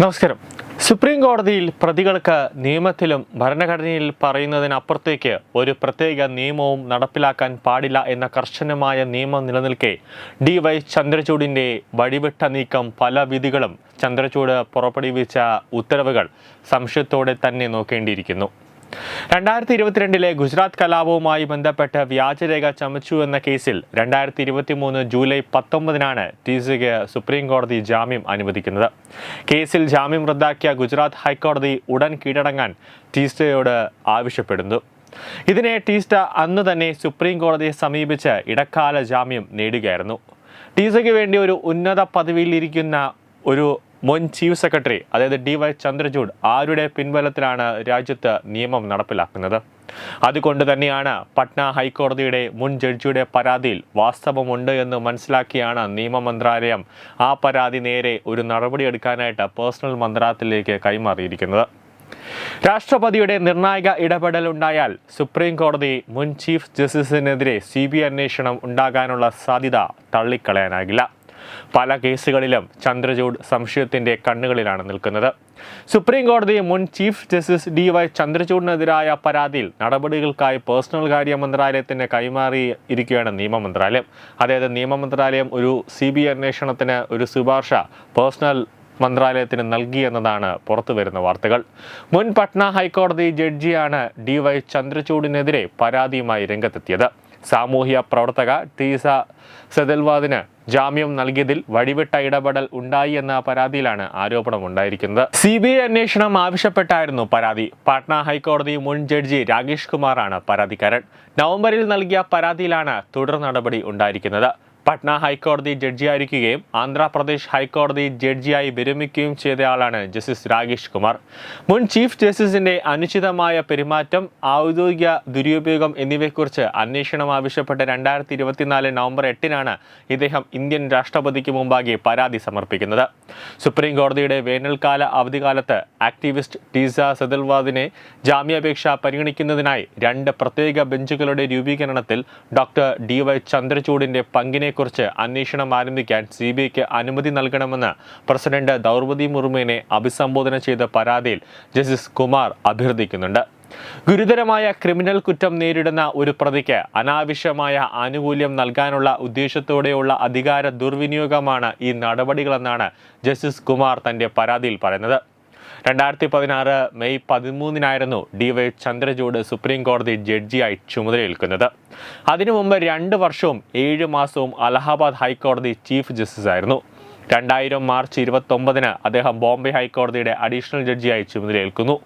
നമസ്കാരം. സുപ്രീം കോടതിയിൽ പ്രതികൾക്ക് നിയമത്തിലും ഭരണഘടനയിൽ പറയുന്നതിനപ്പുറത്തേക്ക് ഒരു പ്രത്യേക നിയമവും നടപ്പിലാക്കാൻ പാടില്ല എന്ന കർശനമായ നിയമം നിലനിൽക്കെ ഡി വൈ ചന്ദ്രചൂഡിന്റെ വഴിവിട്ട നീക്കം പല വിധികളും ചന്ദ്രചൂഡ് പുറപ്പെടുവിച്ച ഉത്തരവുകൾ സംശയത്തോടെ തന്നെ നോക്കേണ്ടിയിരിക്കുന്നു. രണ്ടായിരത്തി ഇരുപത്തിരണ്ടിലെ ഗുജറാത്ത് കലാപവുമായി ബന്ധപ്പെട്ട് വ്യാജരേഖ ചമച്ചു എന്ന കേസിൽ രണ്ടായിരത്തി ഇരുപത്തി മൂന്ന് ജൂലൈ പത്തൊമ്പതിനാണ് ടി സിക്ക് സുപ്രീം കോടതി ജാമ്യം അനുവദിക്കുന്നത്. കേസിൽ ജാമ്യം റദ്ദാക്കിയ ഗുജറാത്ത് ഹൈക്കോടതി ഉടൻ കീഴടങ്ങാൻ ടീസ്റ്റയോട് ആവശ്യപ്പെടുന്നു. ഇതിനെ ടീസ്റ്റ അന്ന് തന്നെ സുപ്രീം കോടതിയെ സമീപിച്ച് ഇടക്കാല ജാമ്യം നേടുകയായിരുന്നു. ടീസയ്ക്ക് വേണ്ടി ഒരു ഉന്നത പദവിയിലിരിക്കുന്ന ഒരു മുൻ ചീഫ് സെക്രട്ടറി അതായത് ഡി വൈ ചന്ദ്രചൂഡ് ആരുടെ പിൻബലത്തിലാണ് രാജ്യത്ത് നിയമം നടപ്പിലാക്കുന്നത്? അതുകൊണ്ട് തന്നെയാണ് പട്ന ഹൈക്കോടതിയുടെ മുൻ ജഡ്ജിയുടെ പരാതിയിൽ വാസ്തവമുണ്ട് എന്ന് മനസ്സിലാക്കിയാണ് നിയമ മന്ത്രാലയം ആ പരാതി നേരെ ഒരു നടപടി എടുക്കാനായിട്ട് പേഴ്സണൽ മന്ത്രാലയത്തിലേക്ക് കൈമാറിയിരിക്കുന്നത്. രാഷ്ട്രപതിയുടെ നിർണായക ഇടപെടൽ ഉണ്ടായാൽ സുപ്രീം കോടതി മുൻ ചീഫ് ജസ്റ്റിസിനെതിരെ സി ബി അന്വേഷണം ഉണ്ടാകാനുള്ള സാധ്യത തള്ളിക്കളയാനാകില്ല. പല കേസുകളിലും ചന്ദ്രചൂഡ് സംശയത്തിന്റെ കണ്ണുകളിലാണ് നിൽക്കുന്നത്. സുപ്രീം കോടതി മുൻ ചീഫ് ജസ്റ്റിസ് ഡി വൈ ചന്ദ്രചൂഡിനെതിരായ പരാതിയിൽ നടപടികൾക്കായി പേഴ്സണൽ കാര്യ മന്ത്രാലയത്തിന് കൈമാറി ഇരിക്കുകയാണ് നിയമ മന്ത്രാലയം. അതായത് നിയമ മന്ത്രാലയം ഒരു സി ബി അന്വേഷണത്തിന് ഒരു ശുപാർശ പേഴ്സണൽ മന്ത്രാലയത്തിന് നൽകി എന്നതാണ് പുറത്തു വരുന്ന വാർത്തകൾ. മുൻ പട്ന ഹൈക്കോടതി ജഡ്ജിയാണ് ഡി വൈ ചന്ദ്രചൂഡിനെതിരെ പരാതിയുമായി രംഗത്തെത്തിയത്. സാമൂഹ്യ പ്രവർത്തക ടീസ സെദൽവാദിന് ജാമ്യം നൽകിയതിൽ വഴിവിട്ട ഇടപെടൽ ഉണ്ടായി എന്ന പരാതിയിലാണ് ആരോപണം ഉണ്ടായിരിക്കുന്നത്. സി ബി ഐ അന്വേഷണം ആവശ്യപ്പെട്ടായിരുന്നു പരാതി. പാട്ന ഹൈക്കോടതി മുൻ ജഡ്ജി രാകേഷ് കുമാറാണ് പരാതിക്കാരൻ. നവംബറിൽ നൽകിയ പരാതിയിലാണ് തുടർ നടപടി ഉണ്ടായിരിക്കുന്നത്. പട്ന ഹൈക്കോടതി ജഡ്ജിയായിരിക്കുകയും ആന്ധ്രാപ്രദേശ് ഹൈക്കോടതി ജഡ്ജിയായി വിരമിക്കുകയും ചെയ്തയാളാണ് ജസ്റ്റിസ് രാകേഷ് കുമാർ. മുൻ ചീഫ് ജസ്റ്റിസിന്റെ അനുചിതമായ പെരുമാറ്റം ഔദ്യോഗിക ദുരുപയോഗം എന്നിവയെക്കുറിച്ച് അന്വേഷണം ആവശ്യപ്പെട്ട് രണ്ടായിരത്തി ഇരുപത്തിനാല് നവംബർ എട്ടിനാണ് ഇദ്ദേഹം ഇന്ത്യൻ രാഷ്ട്രപതിക്ക് മുമ്പാകെ പരാതി സമർപ്പിക്കുന്നത്. സുപ്രീം കോടതിയുടെ വേനൽക്കാല അവധികാലത്ത് ആക്ടിവിസ്റ്റ് ടീസ സെദൽവാദിനെ ജാമ്യാപേക്ഷ പരിഗണിക്കുന്നതിനായി രണ്ട് പ്രത്യേക ബെഞ്ചുകളുടെ രൂപീകരണത്തിൽ ഡോക്ടർ ഡി വൈ ചന്ദ്രചൂഡിന്റെ പങ്കിനെക്കുറിച്ച് അന്വേഷണം ആരംഭിക്കാൻ സി ബി ഐക്ക് അനുമതി നൽകണമെന്ന് പ്രസിഡന്റ് ദ്രൗപദി മുർമുവിനെ അഭിസംബോധന ചെയ്ത പരാതിയിൽ ജസ്റ്റിസ് കുമാർ അഭ്യർത്ഥിക്കുന്നുണ്ട്. ഗുരുതരമായ ക്രിമിനൽ കുറ്റം നേരിടുന്ന ഒരു പ്രതിക്ക് അനാവശ്യമായ ആനുകൂല്യം നൽകാനുള്ള ഉദ്ദേശത്തോടെയുള്ള അധികാര ദുർവിനിയോഗമാണ് ഈ നടപടികളെന്നാണ് ജസ്റ്റിസ് കുമാർ തന്റെ പരാതിയിൽ പറയുന്നത്. രണ്ടായിരത്തി പതിനാറ് മെയ് പതിമൂന്നിനായിരുന്നു ഡി വൈ ചന്ദ്രചൂഡ് സുപ്രീം കോടതി ജഡ്ജിയായി ചുമതലയേൽക്കുന്നത്. അതിനു മുമ്പ് രണ്ട് വർഷവും ഏഴ് മാസവും അലഹാബാദ് ഹൈക്കോടതി ചീഫ് ജസ്റ്റിസ് ആയിരുന്നു രണ്ടായിരം മാർച്ച് ഇരുപത്തൊമ്പതിന് അദ്ദേഹം ബോംബെ ഹൈക്കോടതിയുടെ അഡീഷണൽ ജഡ്ജിയായി ചുമതലയേൽക്കുന്നു.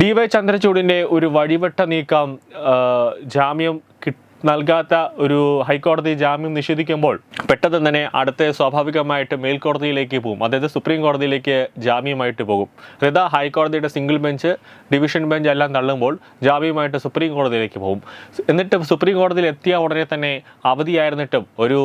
ഡി വൈ ചന്ദ്രചൂഡിന്റെ ഒരു വഴിവെട്ട നീക്കം ജാമ്യം നൽകാത്ത ഒരു ഹൈക്കോടതി ജാമ്യം നിഷേധിക്കുമ്പോൾ പെട്ടെന്ന് തന്നെ അടുത്ത സ്വാഭാവികമായിട്ട് മേൽക്കോടതിയിലേക്ക് പോകും അതായത് സുപ്രീം കോടതിയിലേക്ക് ജാമ്യമായിട്ട് പോകും. അതായത് ഹൈക്കോടതിയുടെ സിംഗിൾ ബെഞ്ച് ഡിവിഷൻ ബെഞ്ച് എല്ലാം തള്ളുമ്പോൾ ജാമ്യമായിട്ട് സുപ്രീം കോടതിയിലേക്ക് പോകും. എന്നിട്ട് സുപ്രീം കോടതിയിൽ എത്തിയ ഉടനെ തന്നെ അവധിയായിരുന്നിട്ടും ഒരു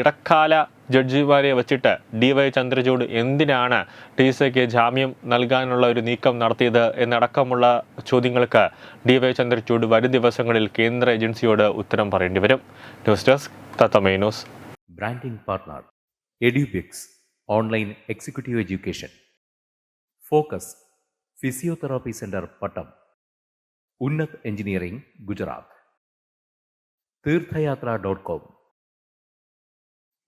ഇടക്കാല ജഡ്ജിമാരെ വച്ചിട്ട് ഡി വൈ ചന്ദ്രചൂഡ് എന്തിനാണ് ടി സിക്ക് ജാമ്യം നൽകാനുള്ള ഒരു നീക്കം നടത്തിയത് എന്നടക്കമുള്ള ചോദ്യങ്ങൾക്ക് ഡി വൈ ചന്ദ്രചൂഡ് വരും ദിവസങ്ങളിൽ കേന്ദ്ര ഏജൻസിയോട് ഉത്തരം പറയേണ്ടി വരും. News desk Thathamai news. Branding partner Edubix online executive education. Focus physiotherapy centre Pattom. Unnath engineering Gujarat. Theerthayathra dot com.